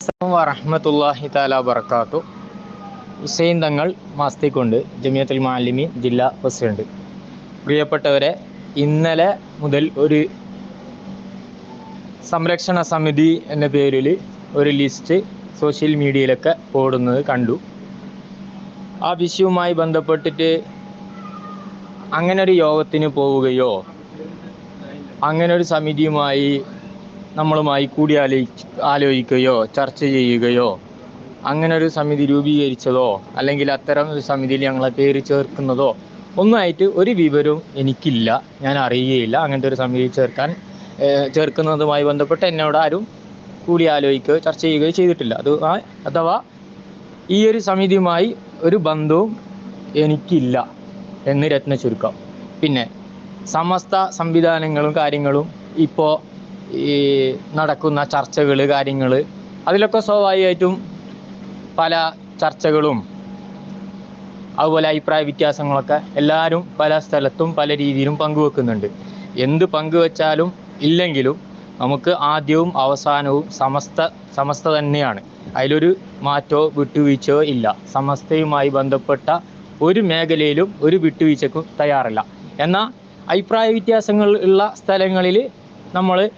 അസ്സലാമു താല വബറകാത്തു. ഹുസൈൻ തങ്ങൾ മാസ്തിക്കൊണ്ട്. ജമിയത്തുൽ മാലിമി ജില്ലാ പ്രസിഡന്റ്. പ്രിയപ്പെട്ടവരെ ഇന്നലെ മുതൽ ഒരു സംരക്ഷണ സമിതി എന്ന പേരിൽ ഒരു ലിസ്റ്റ് സോഷ്യൽ മീഡിയയിലൊക്കെ ഓടുന്നത് കണ്ടു. ആ വിഷയവുമായി ബന്ധപ്പെട്ടിട്ട് അങ്ങനെ ഒരു യോഗത്തിന് പോവുകയോ അങ്ങനെ ഒരു സമിതിയുമായി നമ്മളുമായി കൂടി ആലോചി ആലോചിക്കുകയോ ചർച്ച ചെയ്യുകയോ അങ്ങനെ ഒരു സമിതി രൂപീകരിച്ചതോ അല്ലെങ്കിൽ അത്തരം ഒരു സമിതിയിൽ ഞങ്ങളെ പേര് ചേർക്കുന്നതോ ഒന്നായിട്ട് ഒരു വിവരവും എനിക്കില്ല. ഞാൻ അറിയുകയില്ല. അങ്ങനത്തെ ഒരു സമിതി ചേർക്കാൻ ചേർക്കുന്നതുമായി ബന്ധപ്പെട്ട് എന്നോട് ആരും കൂടി ആലോചിക്കുകയോ ചർച്ച ചെയ്യുകയോ ചെയ്തിട്ടില്ല. അത് അഥവാ ഈ ഒരു സമിതിയുമായി ഒരു ബന്ധവും എനിക്കില്ല എന്ന് രത്ന ചുരുക്കം പിന്നെ സമസ്ത സംവിധാനങ്ങളും കാര്യങ്ങളും ഇപ്പോൾ ഈ നടക്കുന്ന ചർച്ചകൾ കാര്യങ്ങൾ അതിലൊക്കെ സ്വാഭാവികമായിട്ടും പല ചർച്ചകളും അതുപോലെ അഭിപ്രായ വ്യത്യാസങ്ങളൊക്കെ എല്ലാവരും പല സ്ഥലത്തും പല രീതിയിലും പങ്കുവെക്കുന്നുണ്ട്. എന്ത് പങ്കുവെച്ചാലും ഇല്ലെങ്കിലും നമുക്ക് ആദ്യവും അവസാനവും സമസ്ത സമസ്ത തന്നെയാണ്. അതിലൊരു മാറ്റോ വിട്ടുവീഴ്ചയോ ഇല്ല. സമസ്തയുമായി ബന്ധപ്പെട്ട ഒരു മേഖലയിലും ഒരു വിട്ടുവീഴ്ചക്കും തയ്യാറല്ല. എന്നാൽ അഭിപ്രായ വ്യത്യാസങ്ങൾ ഉള്ള സ്ഥലങ്ങളിൽ നമ്മൾ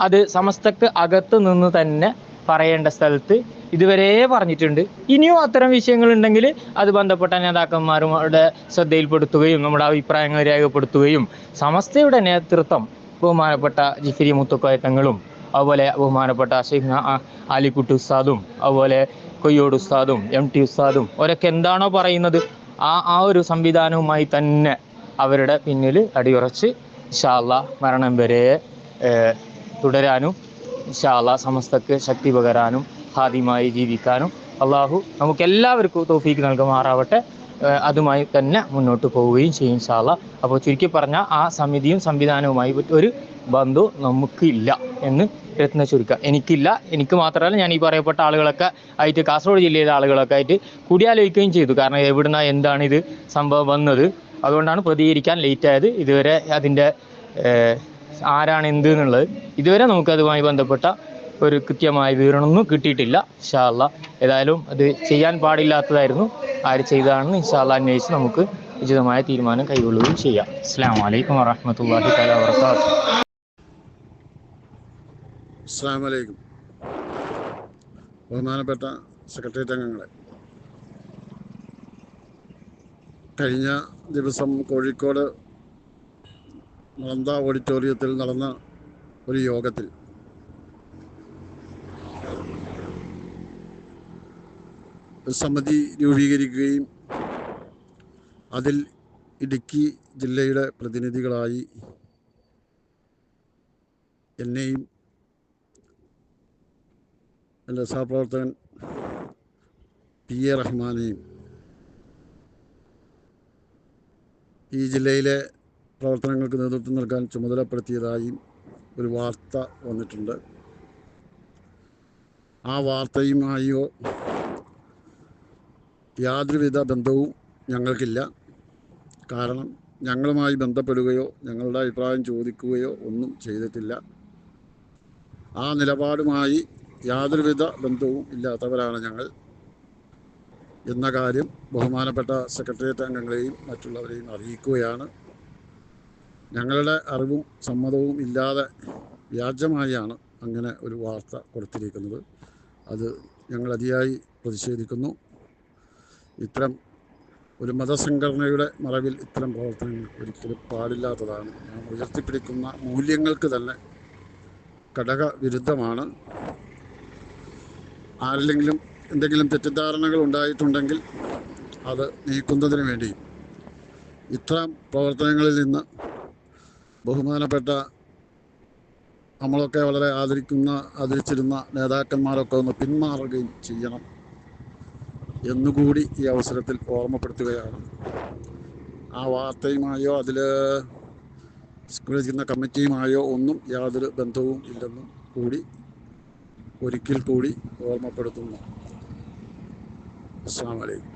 അത് സമസ്തക്ക് അകത്ത് നിന്ന് തന്നെ പറയേണ്ട സ്ഥലത്ത് ഇതുവരെ പറഞ്ഞിട്ടുണ്ട്. ഇനിയും അത്തരം വിഷയങ്ങൾ ഉണ്ടെങ്കിൽ അത് ബന്ധപ്പെട്ട നേതാക്കന്മാരുടെ ശ്രദ്ധയിൽപ്പെടുത്തുകയും നമ്മുടെ അഭിപ്രായങ്ങൾ രേഖപ്പെടുത്തുകയും സമസ്തയുടെ നേതൃത്വം ബഹുമാനപ്പെട്ട ജിഫിരി മുത്തുക്കോയത്തങ്ങളും അതുപോലെ ബഹുമാനപ്പെട്ട ഷെയ്ഖ് ആലിക്കുട്ടി ഉസ്താദും അതുപോലെ കൊയ്യോട് ഉസ്താദും എം ടി ഉസ്താദും അവരൊക്കെ എന്താണോ പറയുന്നത് ആ ആ ഒരു സംവിധാനവുമായി തന്നെ അവരുടെ പിന്നിൽ അടിയുറച്ച് ഇൻഷാല്ല മരണം വരെ തുടരാനും ഇൻഷാല്ല സമസ്തക്ക് ശക്തി പകരാനും ഹാദിമായി ജീവിക്കാനും അള്ളാഹു നമുക്ക് എല്ലാവർക്കും തോഫീക്ക് നൽകുമാറാവട്ടെ. അതുമായി തന്നെ മുന്നോട്ട് പോവുകയും ചെയ്യും ഇൻഷാല്ല അപ്പോൾ ചുരുക്കി പറഞ്ഞാൽ ആ സമിതിയും സംവിധാനവുമായി ഒരു ബന്ധു നമുക്കില്ല എന്ന് രത്ന ചുരുക്കം. എനിക്കില്ല. എനിക്ക് മാത്രമല്ല ഞാൻ ഈ പറയപ്പെട്ട ആളുകളൊക്കെ ആയിട്ട് കാസർഗോഡ് ജില്ലയിലെ ആളുകളൊക്കെ ആയിട്ട് കൂടിയാലോചിക്കുകയും ചെയ്തു. കാരണം എവിടുന്ന എന്താണ് ഇത് സംഭവം വന്നത്. അതുകൊണ്ടാണ് പ്രതികരിക്കാൻ ലേറ്റ് ആയത്. ഇതുവരെ അതിന്റെ ആരാണ് എന്ത് എന്നുള്ളത് ഇതുവരെ നമുക്ക് അതുമായി ബന്ധപ്പെട്ട ഒരു കൃത്യമായ വിവരണമൊന്നും കിട്ടിയിട്ടില്ല. ഇൻഷാല്ല ഏതായാലും അത് ചെയ്യാൻ പാടില്ലാത്തതായിരുന്നു. ആര് ചെയ്തതാണെന്ന് ഇൻഷാല്ല അന്വേഷിച്ച് നമുക്ക് ഉചിതമായ തീരുമാനം കൈകൊള്ളുകയും ചെയ്യാം. അസ്സാം വലൈക്കും വറഹമത്തല്ലാഹി തല വർക്കാത്തു അസ്സാം വലൈക്കും ബഹുമാനപ്പെട്ട സെക്രട്ടേറിയറ്റ് അംഗങ്ങളെ കഴിഞ്ഞ ദിവസം കോഴിക്കോട് നളന്ത ഓഡിറ്റോറിയത്തിൽ നടന്ന ഒരു യോഗത്തിൽ. സമിതി രൂപീകരിക്കുകയും അതിൽ ഇടുക്കി ജില്ലയുടെ പ്രതിനിധികളായി എന്നെയും എന്റെ സഹപ്രവർത്തകൻ പി എ റഹ്മാനെയും ഈ ജില്ലയിലെ പ്രവർത്തനങ്ങൾക്ക് നേതൃത്വം നൽകാൻ ചുമതലപ്പെടുത്തിയതായും ഒരു വാർത്ത വന്നിട്ടുണ്ട്. ആ വാർത്തയുമായോ യാതൊരുവിധ ബന്ധവും ഞങ്ങൾക്കില്ല. കാരണം ഞങ്ങളുമായി ബന്ധപ്പെടുകയോ ഞങ്ങളുടെ അഭിപ്രായം ചോദിക്കുകയോ ഒന്നും ചെയ്തിട്ടില്ല. ആ നിലപാടുമായി യാതൊരുവിധ ബന്ധവും ഇല്ലാത്തവരാണ് ഞങ്ങൾ. എന്ന കാര്യം ബഹുമാനപ്പെട്ട സെക്രട്ടേറിയറ്റ് അംഗങ്ങളെയും മറ്റുള്ളവരെയും അറിയിക്കുകയാണ്. ഞങ്ങളുടെ അറിവും സമ്മതവും ഇല്ലാതെ വ്യാജമായാണ് അങ്ങനെ ഒരു വാർത്ത കൊടുത്തിരിക്കുന്നത്. അത് ഞങ്ങൾ അതിയായി പ്രതിഷേധിക്കുന്നു. ഇത്തരം ഒരു മതസംഘടനയുടെ മറവിൽ ഇത്തരം പ്രവർത്തനങ്ങൾ ഒരിക്കലും പാടില്ലാത്തതാണ്. നാം ഉയർത്തിപ്പിടിക്കുന്ന മൂല്യങ്ങൾക്ക് തന്നെ ഘടക വിരുദ്ധമാണ് ആരിലെങ്കിലും എന്തെങ്കിലും തെറ്റിദ്ധാരണകൾ ഉണ്ടായിട്ടുണ്ടെങ്കിൽ അത് നീക്കുന്നതിന് വേണ്ടി ഇത്തരം പ്രവർത്തനങ്ങളിൽ നിന്ന് ബഹുമാനപ്പെട്ട നമ്മളൊക്കെ വളരെ ആദരിക്കുന്ന ആദരിച്ചിരുന്ന നേതാക്കന്മാരൊക്കെ ഒന്ന് പിന്മാറുകയും ചെയ്യണം എന്നുകൂടി ഈ അവസരത്തിൽ ഓർമ്മപ്പെടുത്തുകയാണ്. ആ വാർത്തയുമായോ അതിൽ സ്കൂളിൽ കമ്മിറ്റിയുമായോ ഒന്നും യാതൊരു ബന്ധവും ഇല്ലെന്നും കൂടി ഒരിക്കൽ കൂടി ഓർമ്മപ്പെടുത്തുന്നു. അസ്സാം വലൈക്കും